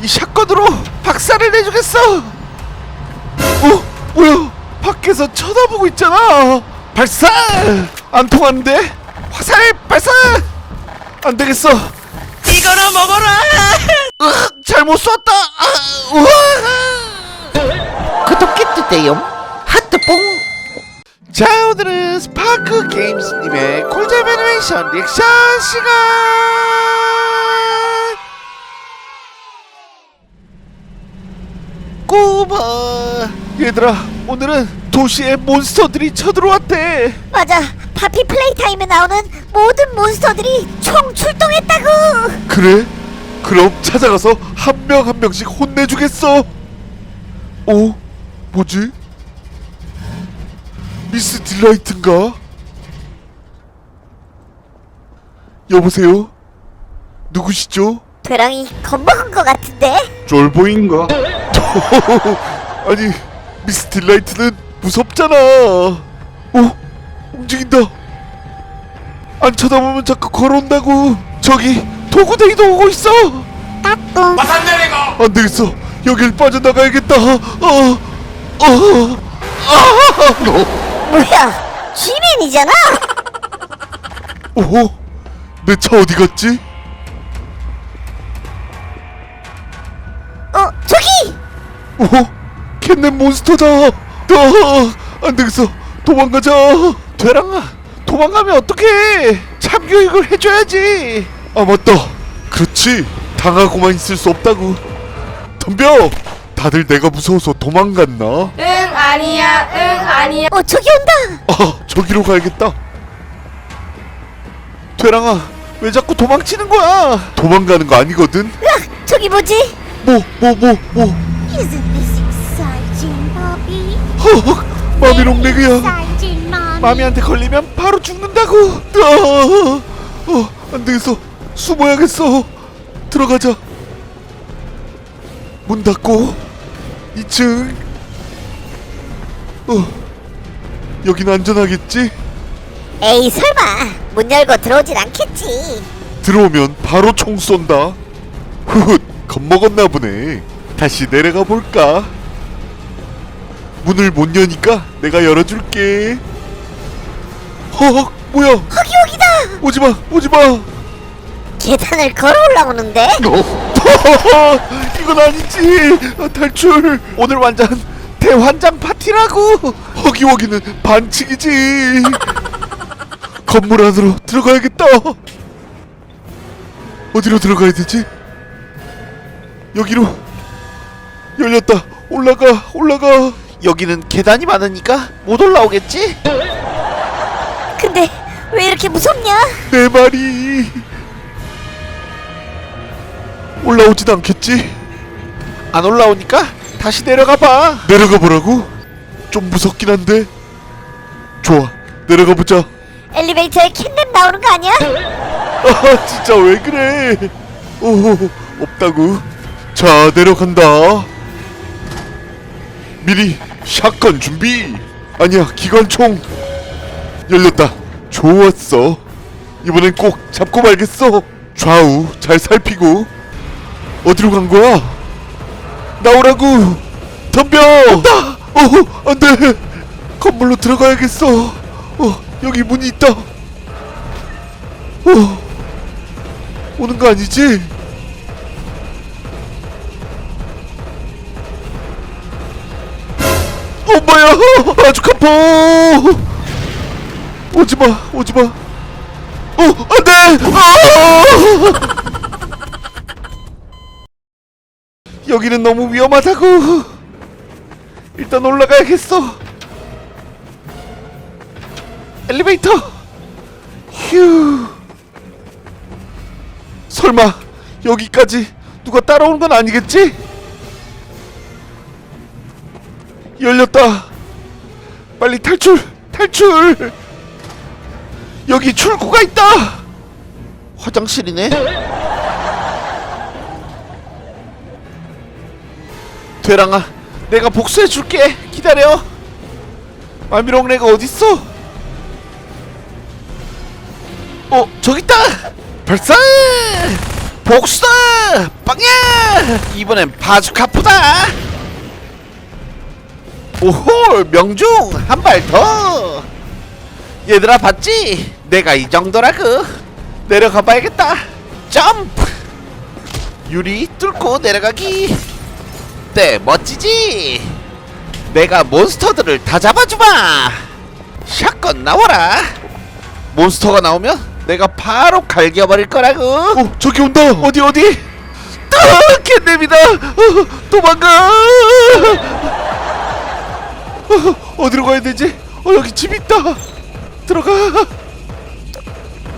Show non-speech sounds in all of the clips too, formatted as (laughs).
이 샷건으로 박살을 내주겠어. 어, 뭐야? 밖에서 쳐다보고 있잖아. 발사! 안 통하는데? 화살 발사! 안 되겠어. 이거나 먹어라. 으악, 잘못 쐈다. 아, 우와! 구독해 주세요. 하트뽕. 자 오늘은 스파크 게임스님의 콜잼 애니메이션 리액션 시간 꼬마 얘들아 오늘은 도시에 몬스터들이 쳐들어왔대 맞아. 파피 플레이 타임에 나오는 모든 몬스터들이 총 출동했다고. 그래? 그럼 찾아가서 한 명 한 명씩 혼내주겠어 어? 뭐지? 미스 딜라이트인가? 여보세요? 누구시죠? 되랑이 겁먹은 것 같은데. 쫄보인가? (laughs) 아니 미스 딜라이트는 무섭잖아 어? 움직인다 안 쳐다보면 자꾸 걸어온다고 저기 도구데이도 오고 있어 따뚱. 안 되겠어 여길 빠져나가야겠다 어, 어, 뭐야? 쥐맨이잖아. 어, 내차 어디 갔지? 어? 캣넷 몬스터다! 아, 안 되겠어! 도망가자! 되랑아! 도망가면 어떡해! 참교육을 해줘야지! 아 맞다! 그렇지! 당하고만 있을 수 없다고! 덤벼! 다들 내가 무서워서 도망갔나? 응 아니야 응 아니야 어 저기 온다. 아 저기로 가야겠다 되랑아 왜 자꾸 도망치는 거야 도망가는 거 아니거든 으악 저기 뭐지? 뭐 뭐 뭐 뭐 Isn't this exciting, Bobby? 허 마비롱 내그야 Exciting, Mommy. 마미한테 걸리면 바로 죽는다고 아, 어 안 되겠어 숨어야겠어 들어가자 문 닫고 2층 어 여긴 안전하겠지? 에이 설마 문 열고 들어오진 않겠지. 들어오면 바로 총 쏜다. 후훗 겁먹었나 보네. 다시 내려가 볼까? 문을 못 여니까 내가 열어줄게. 허 뭐야? 허기허기다. 오지 마 오지 마. 계단을 걸어 올라오는데? (laughs) 이건 아니지. 아, 탈출. 오늘 완전 대환장 파티라고. 허기허기는 반칙이지. 건물 안으로 들어가야겠다. 어디로 들어가야 되지? 여기로 열렸다. 올라가 올라가. 여기는 계단이 많으니까 못 올라오겠지? 근데 왜 이렇게 무섭냐? 내 말이 올라오진 않겠지? 안 올라오니까 다시 내려가 봐. 내려가 보라고? 좀 무섭긴 한데. 좋아, 내려가 보자. 엘리베이터에 캣냅 나오는 거 아니야? (laughs) 아, 진짜 왜 그래? 오, 없다고. 자, 내려간다. 미리 샷건 준비. 아니야, 기관총. 열렸다. 좋았어. 이번엔 꼭 잡고 말겠어. 좌우 잘 살피고. 어디로 간 거야? 나오라고. 덤벼. 없다. 어, 안 돼. 건물로 들어가야겠어. 어, 여기 문이 있다. 어. 오는 거 아니지? 엄마야 아주 카포. 오지마 오지마. 어 안돼! 아! 여기는 너무 위험하다고. 일단 올라가야겠어. 엘리베이터! 휴. 설마 여기까지 누가 따라오는 건 아니겠지? 열렸다. 빨리 탈출! 탈출! 여기 출구가 있다. 화장실이네. 되랑아, 내가 복수해 줄게. 기다려. 마미롱네가 어딨어? 어, 저기 있다. 발사! 복수다! 빵야! 이번엔 바주카프다! 오호 명중 한 발 더! 얘들아 봤지? 내가 이 정도라고. 내려가 봐야겠다. 점프! 유리 뚫고 내려가기. 네 멋지지? 내가 몬스터들을 다 잡아주마. 샷건 나와라. 몬스터가 나오면 내가 바로 갈겨버릴 거라고. 어 저기 온다. 어디 어디? 아 캣냅이다. 어, 도망가 어, 어디로 가야 되지? 어 여기 집 있다. 들어가.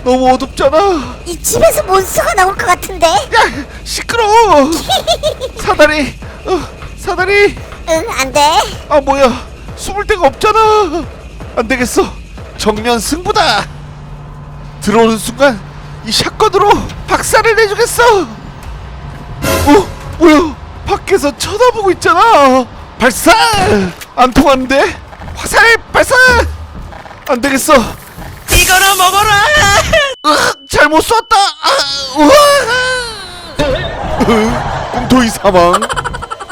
너무 어둡잖아. 이 집에서 몬스터가 나올 것 같은데? 야 시끄러워 (laughs) 사다리. 어, 사다리. 응 안 돼. 아 뭐야. 숨을 데가 없잖아. 안 되겠어. 정면 승부다. 들어오는 순간 이 샷건으로 박살을 내주겠어. 어 뭐야. 밖에서 쳐다보고 있잖아. 발사 안 통하는데? 화살 발사! 안 되겠어. 이거나 먹어라! 으악, 잘못 쐈다! 아, 우와 꿈토이 사망.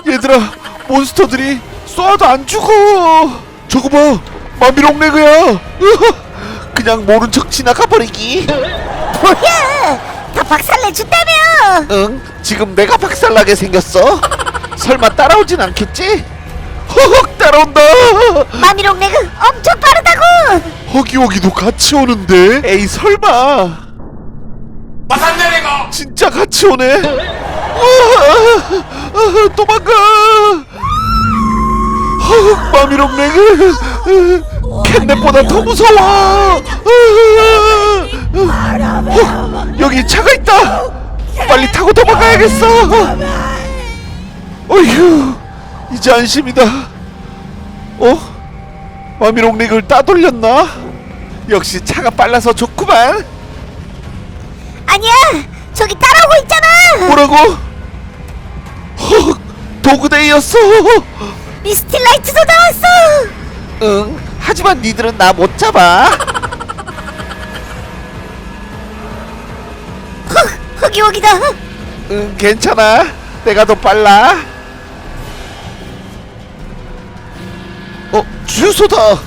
얘들아 몬스터들이 쏴도 안 죽어. 저거 봐 마미롱레그야. 으악, 그냥 모른 척 지나가 버리기. 뭐야 다 박살내준다며! 응 지금 내가 박살나게 생겼어. 설마 따라오진 않겠지? 허헉 따라온다. 마미롱 레그 엄청 빠르다고! 허기호기도 같이 오는데? 에이 설마. 진짜 같이 오네? 아, 아, 도망가! 허 마미롱 레그! 캣넷보다 더 무서워! 어, 여기 차가 있다! 빨리 타고 도망가야겠어! 어휴 이제 안심이다 어? 마미롱 릭을 따돌렸나? 역시 차가 빨라서 좋구만. 아니야! 저기 따라오고 있잖아! 뭐라고? 헉 도그데이였어. 미스틸라이트도 나왔어! 응 하지만 니들은 나 못 잡아. 헉 흑이 오기다! 응 괜찮아. 내가 더 빨라 어 주유소다.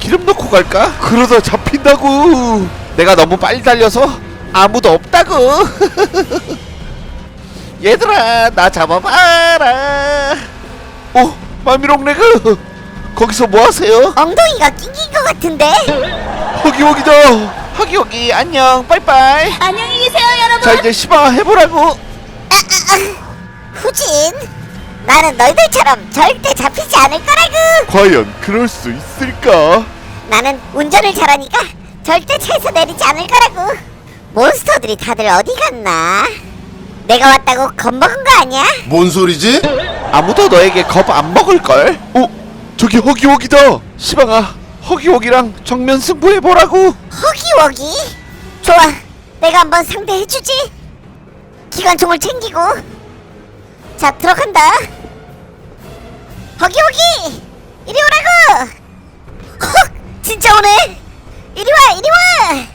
기름 넣고 갈까? 그러다 잡힌다고. 내가 너무 빨리 달려서 아무도 없다고. (laughs) 얘들아 나 잡아봐라. 어 마미롱 레그 거기서 뭐하세요? 엉덩이가 낑긴 것 같은데? 허기허기다 허기허기 안녕. 빠이빠이. 안녕히 계세요 여러분. 자 이제 시바 해보라고. 후진 나는 너희들처럼 절대 잡히지 않을 거라고 과연 그럴 수 있을까? 나는 운전을 잘하니까 절대 차에서 내리지 않을 거라고 몬스터들이 다들 어디 갔나 내가 왔다고 겁먹은 거 아니야? 뭔 소리지? 아무도 너에게 겁 안 먹을걸? 어? 저기 허기허기다 시방아 허기허기랑 정면 승부해보라고 허기워기 좋아 내가 한번 상대해주지 기관총을 챙기고 자 들어간다. 허기워기! 이리 오라고! 헉 진짜 오네! 이리 와 이리 와!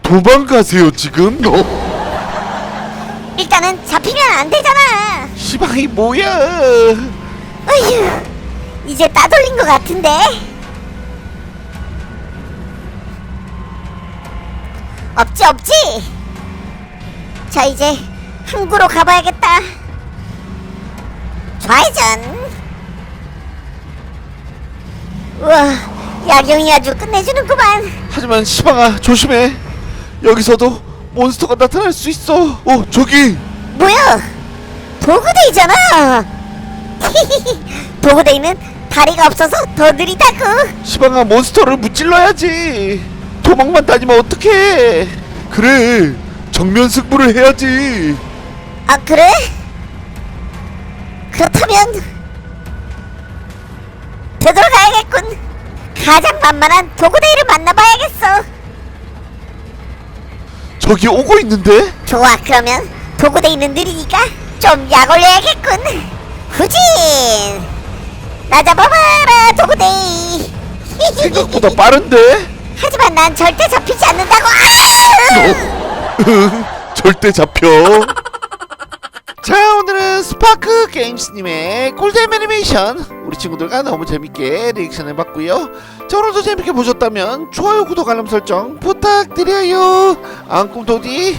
도망가세요 지금? 어? 일단은 잡히면 안 되잖아. 시방이 뭐야? 어휴 이제 따돌린 것 같은데. 없지 없지? 자 이제 항구로 가봐야겠다 좌회전. 우와 야경이 아주 끝내주는구만. 하지만 시방아 조심해. 여기서도 몬스터가 나타날 수 있어. 어 저기. 뭐야? 도구데이잖아. 도구데이는 다리가 없어서 더 느리다고. 시방아 몬스터를 무찔러야지. 도망만 다니면 어떡해? 그래 정면 승부를 해야지. 아 그래? 그렇다면 되돌아가야겠군. 가장 만만한 도구데이를 만나봐야겠어. 저기 오고 있는데? 좋아 그러면 도구데이는 느리니까 좀 약 올려야겠군. 후진! 나 잡아봐라 도구데이. (laughs) 생각보다 빠른데? 하지만 난 절대 잡히지 않는다고. 아! 응 (laughs) 절대 잡혀 자 오늘은 스파크 게임스님의 꿀잼 애니메이션. 우리 친구들과 너무 재밌게 리액션 해봤고요. 자 오늘도 재밌게 보셨다면 좋아요 구독 알람 설정 부탁드려요. 앙꿈토디